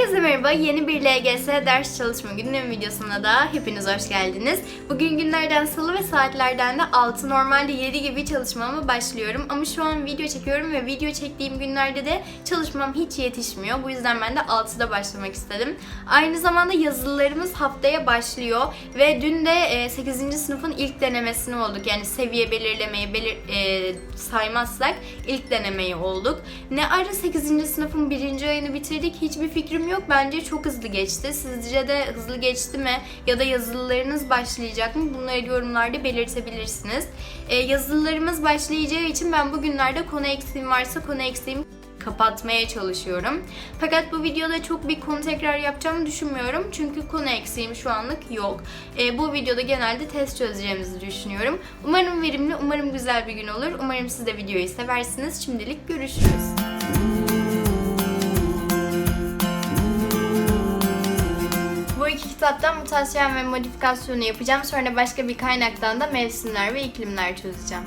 Herkese merhaba. Yeni bir LGS ders çalışma günlüğüm videosuna da hepiniz hoş geldiniz. Bugün günlerden salı ve saatlerden de 6 normalde 7 gibi çalışmama başlıyorum. Ama şu an video çekiyorum ve video çektiğim günlerde de çalışmam hiç yetişmiyor. Bu yüzden ben de 6'da başlamak istedim. Aynı zamanda yazılılarımız haftaya başlıyor ve dün de 8. sınıfın ilk denemesini olduk. Yani seviye belirlemeyi belir, e, saymazsak ilk denemeyi olduk. Ne ara 8. sınıfın birinci ayını bitirdik hiçbir fikrim yok. Bence çok hızlı geçti. Sizce de hızlı geçti mi? Ya da yazılılarınız başlayacak mı? Bunları yorumlarda belirtebilirsiniz. Ee, yazılılarımız başlayacağı için ben bugünlerde konu eksiğim varsa konu eksiğimi kapatmaya çalışıyorum. Fakat bu videoda çok bir konu tekrar yapacağımı düşünmüyorum. Çünkü konu eksiğim şu anlık yok. Ee, bu videoda genelde test çözeceğimizi düşünüyorum. Umarım verimli, umarım güzel bir gün olur. Umarım siz de videoyu seversiniz. Şimdilik görüşürüz. İki kitaptan mutasyon ve modifikasyonu yapacağım. Sonra başka bir kaynaktan da mevsimler ve iklimler çözeceğim.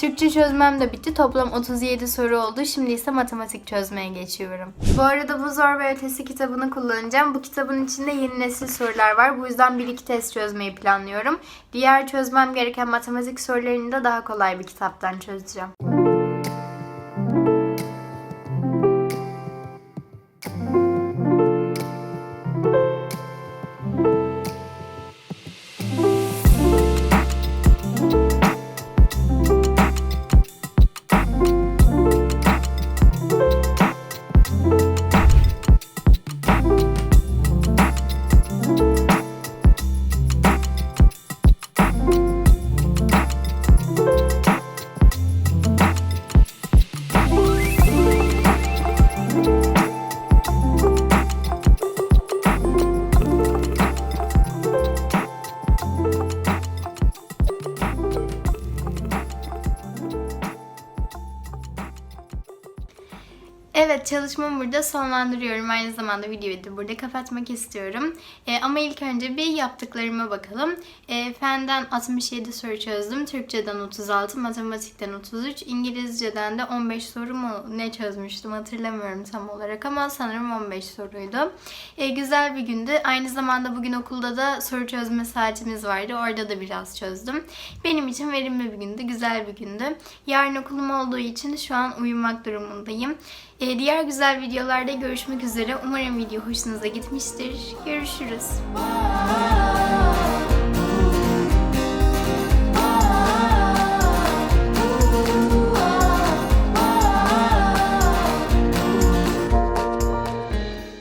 Türkçe çözmem de bitti. Toplam 37 soru oldu. Şimdi ise matematik çözmeye geçiyorum. Bu arada bu zor ve ötesi kitabını kullanacağım. Bu kitabın içinde yeni nesil sorular var. Bu yüzden 1-2 test çözmeyi planlıyorum. Diğer çözmem gereken matematik sorularını da daha kolay bir kitaptan çözeceğim. Evet çalışmamı burada sonlandırıyorum. Aynı zamanda videoyu da burada kapatmak istiyorum. Ee, ama ilk önce bir yaptıklarıma bakalım. Ee, fenden 67 soru çözdüm. Türkçeden 36, matematikten 33, İngilizceden de 15 soru mu ne çözmüştüm hatırlamıyorum tam olarak ama sanırım 15 soruydu. Ee, güzel bir gündü. Aynı zamanda bugün okulda da soru çözme saatimiz vardı. Orada da biraz çözdüm. Benim için verimli bir gündü, güzel bir gündü. Yarın okulum olduğu için şu an uyumak durumundayım. Ee, diğer güzel videolarda görüşmek üzere. Umarım video hoşunuza gitmiştir. Görüşürüz.